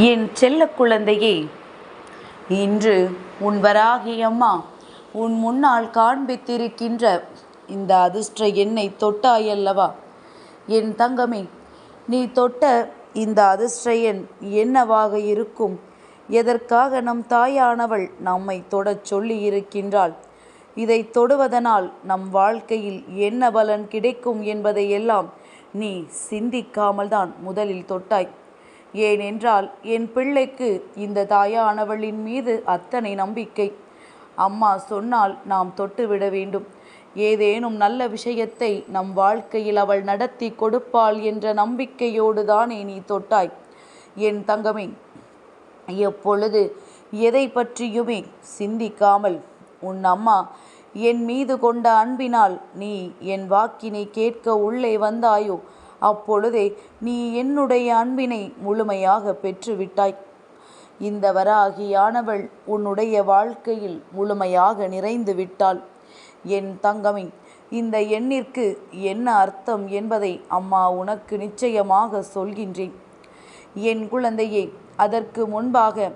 என் செல்ல குழந்தையே இன்று உன் வராகி அம்மா உன் முன்னால் காண்பித்திருக்கின்ற இந்த அதிர்ஷ்ட எண்ணை தொட்டாயல்லவா? என் தங்கமே நீ தொட்ட இந்த அதிர்ஷ்ட எண் என்னவாக இருக்கும்? எதற்காக நம் தாயானவள் நம்மை தொடச் சொல்லி இருக்கின்றாள் இதை தொடுவதனால் நம் வாழ்க்கையில் என்ன பலன் கிடைக்கும் என்பதையெல்லாம் நீ சிந்திக்காமல் தான் முதலில் தொட்டாய். ஏனென்றால் என் பிள்ளைக்கு இந்த தாயானவளின் மீது அத்தனை நம்பிக்கை. அம்மா சொன்னால் நாம் தொட்டுவிட வேண்டும். ஏதேனும் நல்ல விஷயத்தை நம் வாழ்க்கையில் அவள் நடத்தி கொடுப்பாள் என்ற நம்பிக்கையோடு தானே நீ தொட்டாய். என் தங்கமே எப்பொழுது எதை பற்றியுமே சிந்திக்காமல் உன் அம்மா என் மீது கொண்ட அன்பினால் நீ என் வாக்கினை கேட்க உள்ளே வந்தாயோ அப்பொழுதே நீ என்னுடைய அன்பினை முழுமையாக பெற்றுவிட்டாய். இந்த வராகியானவள் உன்னுடைய வாழ்க்கையில் முழுமையாக நிறைந்து விட்டாள். என் தங்கமே இந்த எண்ணிற்கு என்ன அர்த்தம் என்பதை அம்மா உனக்கு நிச்சயமாக சொல்கின்றேன். என் குழந்தையே அதற்கு முன்பாக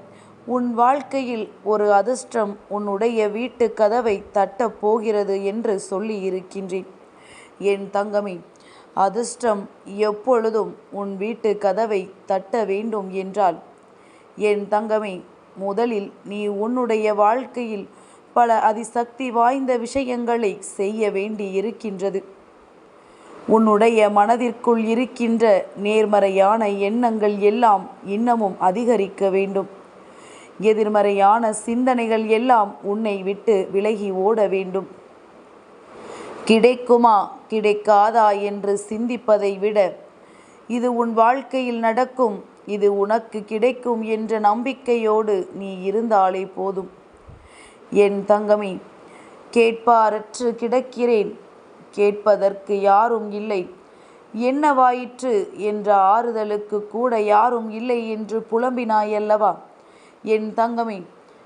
உன் வாழ்க்கையில் ஒரு அதிர்ஷ்டம் உன்னுடைய வீட்டு கதவை தட்டப் போகிறது என்று சொல்லி இருக்கின்றேன் என் தங்கமே அதிர்ஷ்டம் எப்பொழுதும் உன் வீட்டு கதவை தட்ட வேண்டும் என்றால் என் தங்கமே முதலில் நீ உன்னுடைய வாழ்க்கையில் பல அதிசக்தி வாய்ந்த விஷயங்களை செய்ய வேண்டி இருக்கின்றது உன்னுடைய மனதிற்குள் இருக்கின்ற நேர்மறையான எண்ணங்கள் எல்லாம் இன்னமும் அதிகரிக்க வேண்டும். எதிர்மறையான சிந்தனைகள் எல்லாம் உன்னை விட்டு விலகி ஓட வேண்டும். கிடைக்குமா கிடைக்காதா என்று சிந்திப்பதை விட இது உன் வாழ்க்கையில் நடக்கும் இது உனக்கு கிடைக்கும் என்ற நம்பிக்கையோடு நீ இருந்தாலே போதும். என் தங்கமே கேட்பாரற்று கிடக்கிறேன் கேட்பதற்கு யாரும் இல்லை. என்னவாயிற்று என்ற ஆறுதலுக்கு கூட யாரும் இல்லை என்று புலம்பினாயல்லவா? என் தங்கமே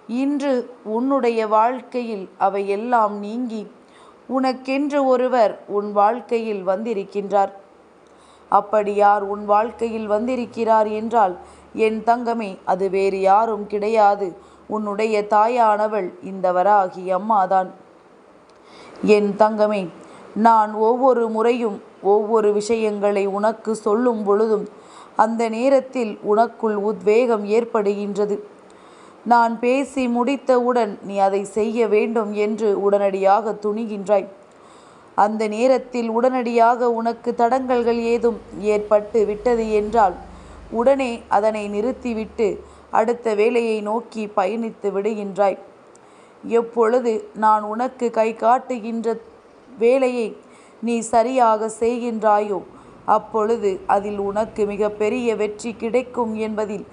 இன்று உன்னுடைய வாழ்க்கையில் அவை எல்லாம் நீங்கி உனக்கென்று ஒருவர் உன் வாழ்க்கையில் வந்திருக்கின்றார். அப்படி யார் உன் வாழ்க்கையில் வந்திருக்கிறார் என்றால் என் தங்கமே அது வேறு யாரும் கிடையாது. உன்னுடைய தாயானவள் இந்த வராகி அம்மாதான். என் தங்கமே நான் ஒவ்வொரு முறையும் ஒவ்வொரு விஷயங்களை உனக்கு சொல்லும் பொழுதும் அந்த நேரத்தில் உனக்குள் உத்வேகம் ஏற்படுகின்றது. நான் பேசி முடித்தவுடன் நீ அதை செய்ய வேண்டும் என்று உடனடியாக துணிகின்றாய். அந்த நேரத்தில் உடனடியாக உனக்கு தடங்கல்கள் ஏதும் ஏற்பட்டு விட்டது என்றால் உடனே அதனை நிறுத்திவிட்டு அடுத்த வேலையை நோக்கி பயணித்து விடுகின்றாய். எப்பொழுது நான் உனக்கு கை காட்டுகின்ற வேலையை நீ சரியாக செய்கின்றாயோ அப்பொழுது அதில் உனக்கு மிகப்பெரிய வெற்றி கிடைக்கும் என்பதில்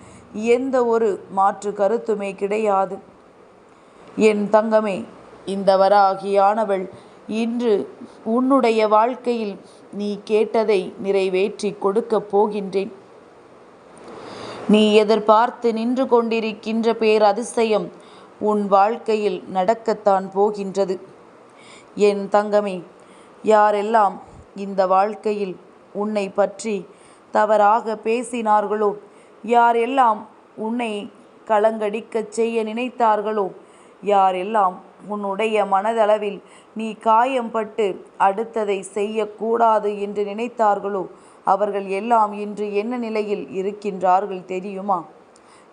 எந்த ஒரு மாற்று கருத்துமே கிடையாது. என் தங்கமே இந்த வராகியானவள் இன்று உன்னுடைய வாழ்க்கையில் நீ கேட்டதை நிறைவேற்றி கொடுக்கப் போகின்றேன். நீ எதிர்பார்த்து நின்று கொண்டிருக்கின்ற பேரதிசயம் உன் வாழ்க்கையில் நடக்கத்தான் போகின்றது. என் தங்கமே யாரெல்லாம் இந்த வாழ்க்கையில் உன்னை பற்றி தவறாக பேசினார்களோ யாரெல்லாம் உன்னை கலங்கடிக்கச் செய்ய நினைத்தார்களோ யாரெல்லாம் உன்னுடைய மனதளவில் நீ காயம்பட்டு அடுத்ததை செய்யக்கூடாது என்று நினைத்தார்களோ அவர்கள் எல்லாம் இன்று என்ன நிலையில் இருக்கின்றார்கள் தெரியுமா?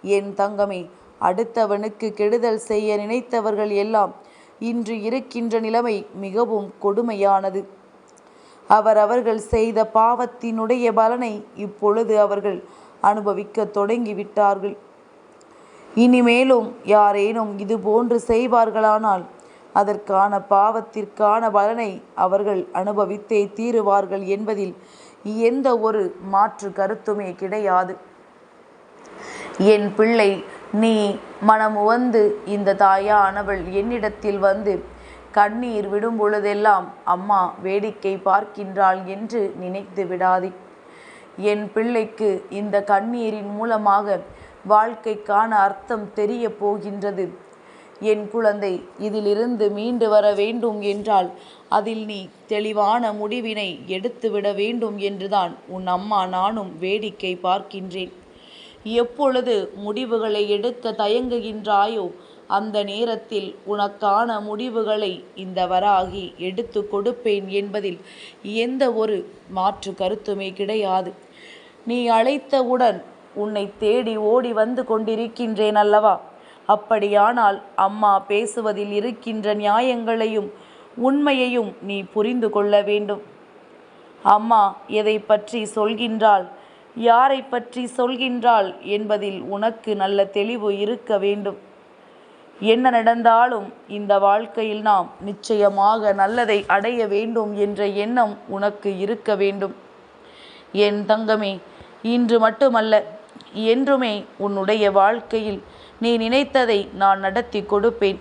என் தங்கமே அடுத்தவனுக்கு கெடுதல் செய்ய நினைத்தவர்கள் எல்லாம் இன்று இருக்கின்ற நிலைமை மிகவும் கொடுமையானது. அவர் அவர்கள் செய்த பாவத்தினுடைய பலனை இப்பொழுது அவர்கள் அனுபவிக்க தொடங்கிவிட்டார்கள். இனிமேலும் யாரேனும் இது போன்று செய்வார்களானால் அதற்கான பாவத்திற்கான பலனை அவர்கள் அனுபவித்தே தீருவார்கள் என்பதில் எந்த ஒரு மாற்று கருத்துமே கிடையாது. என் பிள்ளை நீ மனம் உவந்து இந்த தாயானவள் என்னிடத்தில் வந்து கண்ணீர் விடும் பொழுதெல்லாம் அம்மா வேடிக்கை பார்க்கின்றாள் என்று நினைத்து விடாதே. என் பிள்ளைக்கு இந்த கண்ணீரின் மூலமாக வாழ்க்கைக்கான அர்த்தம் தெரிய போகின்றது. என் குழந்தை இதிலிருந்து மீண்டு வர வேண்டும் என்றால் அதில் நீ தெளிவான முடிவினை எடுத்துவிட வேண்டும் என்றுதான் உன் அம்மா நானும் வேடிக்கை பார்க்கின்றேன். எப்பொழுது முடிவுகளை எடுக்க தயங்குகின்றாயோ அந்த நேரத்தில் உனக்கான முடிவுகளை இந்த வராகி எடுத்து கொடுப்பேன் என்பதில் எந்த ஒரு மாற்று கருத்துமே கிடையாது. நீ அழைத்தவுடன் உன்னை தேடி ஓடி வந்து கொண்டிருக்கின்றேன் அல்லவா? அப்படியானால் அம்மா பேசுவதில் இருக்கின்ற நியாயங்களையும் உண்மையையும் நீ புரிந்து கொள்ள வேண்டும். அம்மா எதை பற்றி சொல்கின்றாள்? யாரை பற்றி சொல்கின்றாள் என்பதில் உனக்கு நல்ல தெளிவு இருக்க வேண்டும். என்ன நடந்தாலும் இந்த வாழ்க்கையில் நாம் நிச்சயமாக நல்லதை அடைய வேண்டும் என்ற எண்ணம் உனக்கு இருக்க வேண்டும். என் தங்கமே இன்று மட்டுமல்ல என்றுமே உன்னுடைய வாழ்க்கையில் நீ நினைத்ததை நான் நடத்தி கொடுப்பேன்.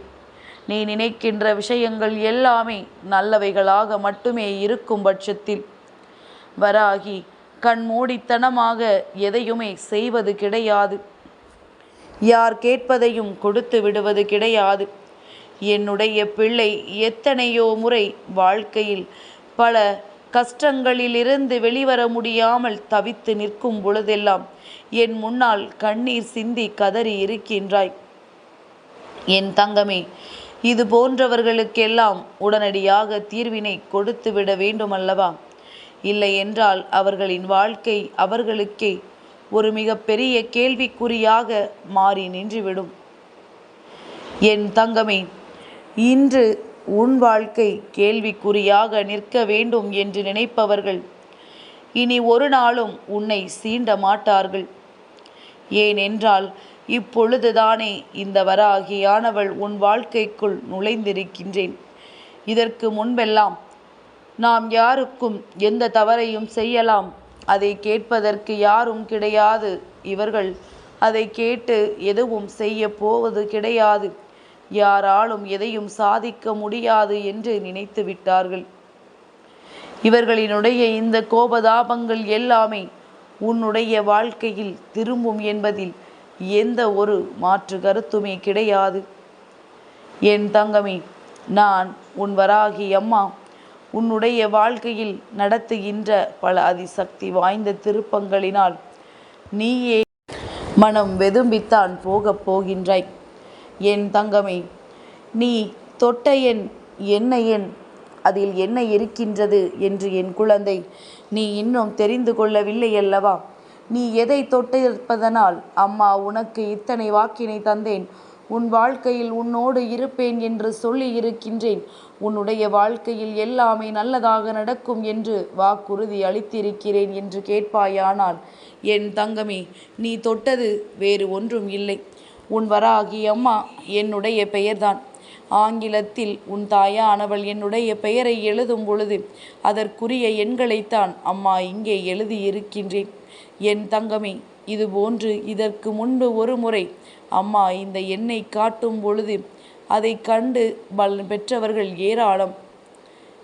நீ நினைக்கின்ற விஷயங்கள் எல்லாமே நல்லவைகளாக மட்டுமே இருக்கும் பட்சத்தில். வராகி கண்மூடித்தனமாக எதையுமே செய்வது கிடையாது. யார் கேட்பதையும் கொடுத்து விடுவது கிடையாது. என்னுடைய பிள்ளை எத்தனையோ முறை வாழ்க்கையில் பல கஷ்டங்களிலிருந்து வெளிவர முடியாமல் தவித்து நிற்கும் பொழுதெல்லாம் என் முன்னால் கண்ணீர் சிந்தி கதறி இருக்கின்றாய். என் தங்கமே இது போன்றவர்களுக்கெல்லாம் உடனடியாக தீர்வினை கொடுத்து விட வேண்டுமல்லவா? இல்லை என்றால் அவர்களின் வாழ்க்கை அவர்களுக்கே ஒரு மிகப்பெரிய கேள்விக்குறியாக மாறி நின்றுவிடும். என் தங்கமே இன்று உன் வாழ்க்கை கேள்விக்குறியாக நிற்க வேண்டும் என்று நினைப்பவர்கள் இனி ஒரு நாளும் உன்னை சீண்ட மாட்டார்கள். ஏனென்றால் இப்பொழுதுதானே இந்த வராகியானவள் உன் வாழ்க்கைக்குள் நுழைந்திருக்கின்றேன். இதற்கு முன்பெல்லாம் நாம் யாருக்கும் எந்த தவறையும் செய்யலாம். அதை கேட்பதற்கு யாரும் கிடையாது. இவர்கள் அதை கேட்டு எதுவும் செய்ய போவது கிடையாது. யாராலும் எதையும் சாதிக்க முடியாது என்று நினைத்து விட்டார்கள். இவர்களினுடைய இந்த கோபதாபங்கள் எல்லாமே உன்னுடைய வாழ்க்கையில் திரும்பும் என்பதில் எந்த ஒரு மாற்று கருத்துமே கிடையாது. என் தங்கமே நான் உன் வராகி அம்மா. உன்னுடைய வாழ்க்கையில் நடத்துகின்ற பல அதிசக்தி வாய்ந்த திருப்பங்களினால் நீயே மனம் வெதும்பித்தான் போகப் போகின்றாய். என் தங்கமே நீ தொட்ட என் என்ன என் அதில் என்ன இருக்கின்றது என்று என் குழந்தை நீ இன்னும் தெரிந்து கொள்ளவில்லை அல்லவா? நீ எதை தொட்டிருப்பதனால் அம்மா உனக்கு இத்தனை வாக்கினை தந்தேன். உன் வாழ்க்கையில் உன்னோடு இருப்பேன் என்று சொல்லி இருக்கின்றேன். உன்னுடைய வாழ்க்கையில் எல்லாமே நல்லதாக நடக்கும் என்று வாக்குறுதி அளித்திருக்கிறேன் என்று கேட்பாயானால் என் தங்கமே நீ தொட்டது வேறு ஒன்றும் இல்லை. உன் வராகி அம்மா என்னுடைய பெயர்தான். ஆங்கிலத்தில் உன் தாயானவள் என்னுடைய பெயரை எழுதும் பொழுது அதற்குரிய எண்களைத்தான் அம்மா இங்கே எழுதியிருக்கின்றேன். என் தங்கமே இதுபோன்று இதற்கு முன்பு ஒரு முறை அம்மா இந்த எண்ணை காட்டும் பொழுது அதை கண்டு பலன் பெற்றவர்கள் ஏராளம்.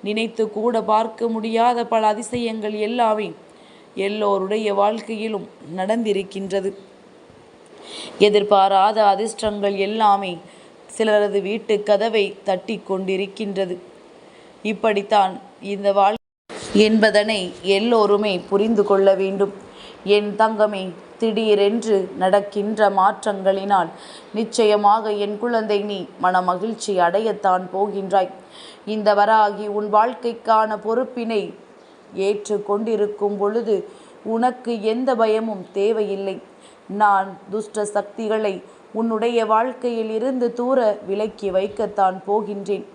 நினைத்து கூட பார்க்க முடியாத பல அதிசயங்கள் எல்லாமே எல்லோருடைய வாழ்க்கையிலும் நடந்திருக்கின்றது. எதிர்பாராத அதிர்ஷ்டங்கள் எல்லாமே சிலரது வீட்டு கதவை தட்டி கொண்டிருக்கின்றது. இப்படித்தான் இந்த வாழ் என்பதனை எல்லோருமே புரிந்து கொள்ள வேண்டும். என் தங்கமே திடீரென்று நடக்கின்ற மாற்றங்களினால் நிச்சயமாக என் குழந்தை நீ மனமகிழ்ச்சி அடையத்தான் போகின்றாய். இந்த வராகி உன் வாழ்க்கைக்கான பொறுப்பினை ஏற்று கொண்டிருக்கும் பொழுது உனக்கு எந்த பயமும் தேவையில்லை. நான் துஷ்ட சக்திகளை உன்னுடைய வாழ்க்கையில் இருந்து தூர விலக்கி வைக்கத்தான் போகின்றேன்.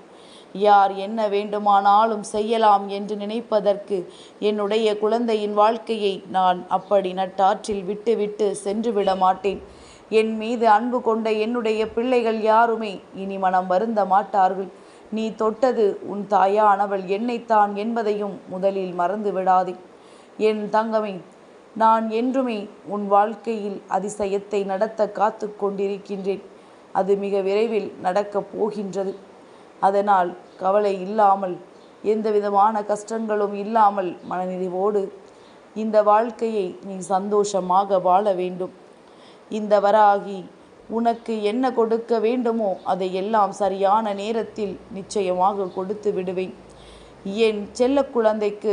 யார் என்ன வேண்டுமானாலும் செய்யலாம் என்று நினைப்பதற்கு என்னுடைய குழந்தையின் வாழ்க்கையை நான் அப்படி நட்டாற்றில் விட்டுவிட்டு சென்று விட மாட்டேன். என் மீது அன்பு கொண்ட என்னுடைய பிள்ளைகள் யாருமே இனி மனம் வருந்த மாட்டார்கள். நீ தொட்டது உன் தாயானவள் என்னைத்தான் என்பதையும் முதலில் மறந்து விடாதே என் தங்கமே நான் என்றுமே உன் வாழ்க்கையில் அதிசயத்தை நடத்த காத்து கொண்டிருக்கின்றேன். அது மிக விரைவில் நடக்கப் போகின்றது. அதனால் கவலை இல்லாமல் எந்த விதமான கஷ்டங்களும் இல்லாமல் மனநிறைவோடு இந்த வாழ்க்கையை நீ சந்தோஷமாக வாழ வேண்டும். இந்த வராகி உனக்கு என்ன கொடுக்க வேண்டுமோ அதை எல்லாம் சரியான நேரத்தில் நிச்சயமாக கொடுத்து விடுவேன். என் செல்ல குழந்தைக்கு